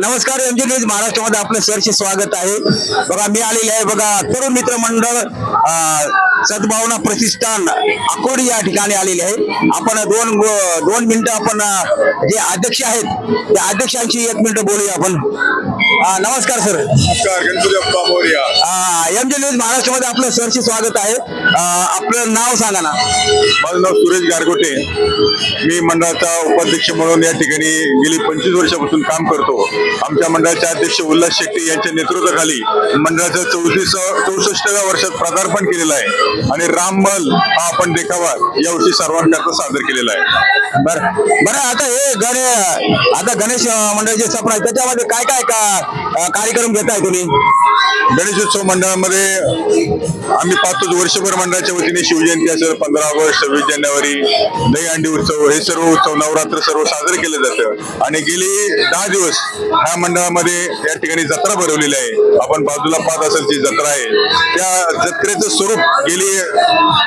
नमस्कार MG news महाराष्ट्रामध्ये आपलं सरचे स्वागत आहे. बघा मी आलेले आहे बघा तरुण मित्र मंडळ सद्भावना प्रतिष्ठान अकोडी या ठिकाणी आलेले आहे. आपण दोन दोन मिनिटं आपण जे अध्यक्ष आहेत त्या अध्यक्षांशी एक मिनिट बोलूया आपण. नमस्कार सर. नमस्कार Ganpati Bappa Morya M J news महाराष्ट्रामध्ये आपलं सरचे स्वागत आहे. आपलं नाव सांगा ना. माझं नाव सुरेश गारगोटे. मी मंडळाचा उपाध्यक्ष म्हणून या ठिकाणी गेली पंचवीस वर्षापासून काम करतो. आमच्या मंडळाचे अध्यक्ष उल्हास शेट्टी यांच्या नेतृत्वाखाली मंडळाचं चौतीस चौसष्टव्या वर्षात पदार्पण केलेलं आहे. आणि राममल हा आपण देखावा यावर्षी सर्वांकरता सादर केलेला आहे. बरं बरं आता हे गणे आता गणेश मंडळाचे सपना आहे. त्याच्यामध्ये काय काय का कार्यक्रम घेताय तुम्ही? गणेशोत्सव मंडळामध्ये आम्ही पाहतो वर्षभर मंडळाच्या वतीने शिवजयंती असेल पंधरा ऑगस्ट सव्वीस जानेवारी दहीहंडी उत्सव हे सर्व उत्सव नवरात्र सर्व साजरे केले जातं आणि गेली दहा दिवस ह्या मंडळामध्ये या ठिकाणी जत्रा भरवलेली आहे. आपण बाजूला पाहत असेल जी जत्रा आहे त्या जत्रेचं स्वरूप गेली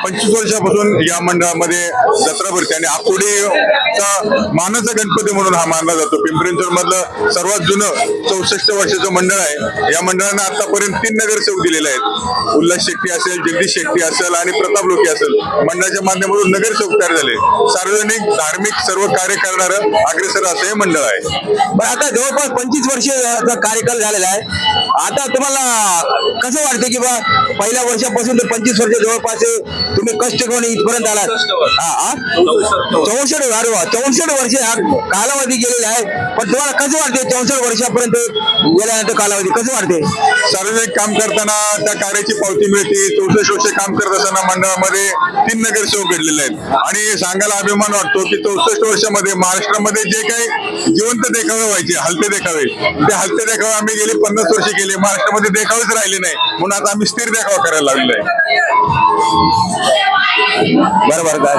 पंचवीस वर्षापासून या मंडळामध्ये जत्रा भरते. आणि आकुडीचा मानाचा गणपती म्हणून हा मानला जातो. पिंपरींचोर मधलं सर्वात जुनं चौसष्ट वर्षाचं मंडळ आहे. या मंडळानं आतापर्यंत तीन नगरसेवक दिलेले आहेत. उल्हास शेट्टी असेल जगदीश शेट्टी असेल आणि प्रताप लोके असेल. मंडळाच्या माध्यमातून नगरसेवक तयार झाले. सार्वजनिक धार्मिक सर्व कार्य करणारं अग्रेसर असं हे मंडळ आहे. पण आता जवळपास पंचवीस वर्ष कार्यकाल झालेला आहे. आता तुम्हाला कसं वाटतं की बा पहिल्या वर्षापासून ते पंचवीस वर्ष जवळपास तुम्ही कष्ट करून इथपर्यंत आलात. हा, चौसष्ट अरे वा चौसष्ट वर्ष हा कालावधी गेलेला आहे. पण तुम्हाला कसं वाटते चौसष्ट वर्षापर्यंत गेल्यानंतर कालावधी? कसं वाटते सार्वजनिक काम करताना त्या कार्याची पावती मिळते. चौसष्ट वर्ष काम करताना प्रसन्न मंडळामध्ये तीन नगरसेवक घडलेले आहेत. आणि सांगायला अभिमान वाटतो की चौसष्ट वर्षामध्ये महाराष्ट्रामध्ये जे काही जिवंत देखावे व्हायचे हलते देखावे ते हलते देखावे आम्ही गेले पन्नास वर्ष केले. महाराष्ट्रामध्ये देखावेच राहिले नाही. म्हणून आता आम्ही स्थिर देखावा करायला लागलेलो आहे. बरोबर काय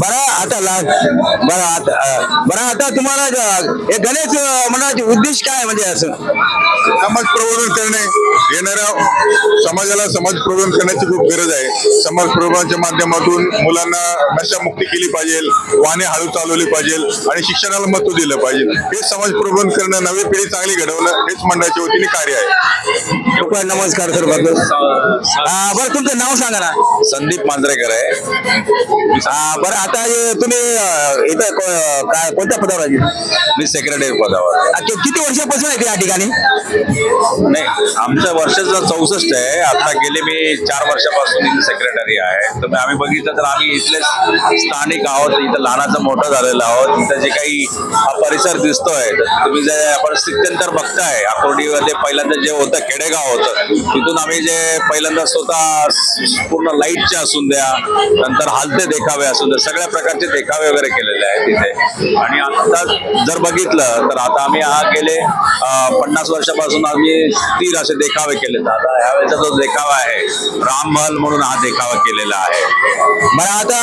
बरं आता लाग बरं आता बरं आता तुम्हाला ज- हे गणेश मंडळाचे उद्देश काय म्हणजे असं? समाज प्रबोधन करणे येणाऱ्या समाजाला समाज प्रबोधन करण्याची खूप गरज आहे. समाज प्रबोधनाच्या माध्यमातून मुलांना नशामुक्ती केली पाहिजे वाहने हळू चालवली पाहिजे आणि शिक्षणाला महत्त्व दिलं पाहिजे. हे समाज प्रबोधन करणं नवी पिढी चांगली घडवणं हेच मंडळाच्या वतीने कार्य आहे. नमस्कार सर हा, बरं तुमचं नाव सांगा ना. संदीप मांजरेकर आहे. हा, बरं आता हे तुम्ही अं, इथं को- काय कोणत्या पदावर आहे? मी सेक्रेटरी पदावर. कि- किती वर्षापासून आहे ते या ठिकाणी? नाही आमचं वर्षाचं चौसष्ट आहे आता गेले मी चार वर्षापासून इथे सेक्रेटरी आहे. तर आम्ही बघितलं तर आम्ही इथले स्थानिक आहोत इथं लहानाचं मोठं झालेलं आहोत इथं जे काही हा परिसर दिसतोय तुम्ही जे आपण स्थित्यंतर बघताय आकुर्डीमध्ये पहिल्यांदा जे होतं खेडेगाव होतं तिथून आम्ही जे पहिल्यांदा स्वतः पूर्ण लाईटचे असून द्या नंतर हलते देखावे असून द्या सगळ्या प्रकारचे देखावे वगैरे केलेले आहेत तिथे. आणि आता जर बघितलं तर आता आम्ही हा गेले पन्नास पन्नास वर्षापासून आम्ही स्थिर असे देखावे केले आता ह्यावेळेचा जो देखावा आहे राममहल म्हणून हा देखावा केलेला आहे. बरं आता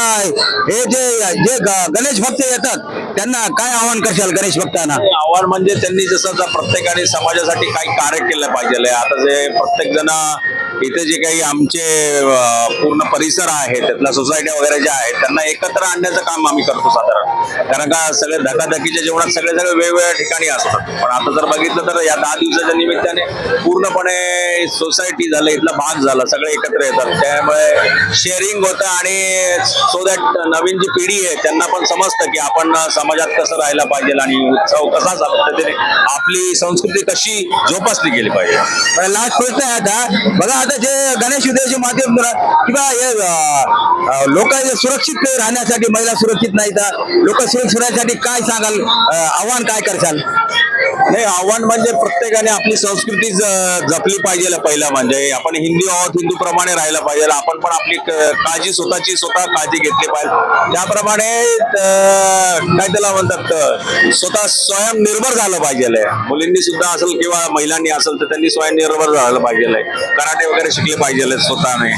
हे जे जे गणेश भक्त येतात त्यांना काय आवाहन करशाल गणेश भक्तांना? आव्हान म्हणजे त्यांनी जसं प्रत्येकाने समाजासाठी काही कार्य केलं पाहिजे. आता जे प्रत्येक जण इथे जे काही आमचे पूर्ण परिसर आहे त्यातल्या सोसायट्या वगैरे ज्या आहेत त्यांना एकत्र आणण्याचं काम आम्ही करतो साधारण. कारण का सगळे धकाधकीच्या जेवणात सगळे सगळे वेगवेगळ्या ठिकाणी असतात. पण आता जर बघितलं तर या दहा दिवसाच्या निमित्ताने पूर्णपणे सोसायटी झालं इथला भाग झाला सगळे एकत्र येतात. त्यामुळे शेअरिंग होतं आणि सो दॅट नवीन जी पिढी आहे त्यांना पण समजतं की आपण समाजात कसं राहायला पाहिजे आणि उत्सव कसा पद्धतीने आपली संस्कृती कशी जोपासली गेली पाहिजे. लास्ट प्रश्न आहे आता. बघा आता जे गणेश उद्याच्या माध्यम किंवा हे लोक सुरक्षित राहण्यासाठी महिला सुरक्षित नाही तर लोक सुरक्षित राहण्यासाठी काय सांगाल? आव्हान काय करशाल? नाही आव्हान म्हणजे प्रत्येकाने आपली संस्कृती जपली पाहिजे पहिलं म्हणजे. आपण हिंदू आहोत हिंदू प्रमाणे राहायला पाहिजे. आपण पण आपली काळजी स्वतःची स्वतः काळजी घेतली पाहिजे. त्याप्रमाणे काय त्याला म्हणतात स्वतः स्वयंनिर्भर झालं पाहिजे मुलींनी सुद्धा असेल किंवा महिलांनी असेल तर त्यांनी स्वयंनिर्भर झालं पाहिजे कराटे वगैरे शिकले पाहिजे स्वतःने.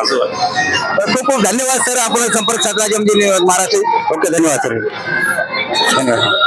असं. तर खूप खूप धन्यवाद सर. आपण संपर्क साधला म्हणजे महाराष्ट्र ओके धन्यवाद सर. धन्यवाद.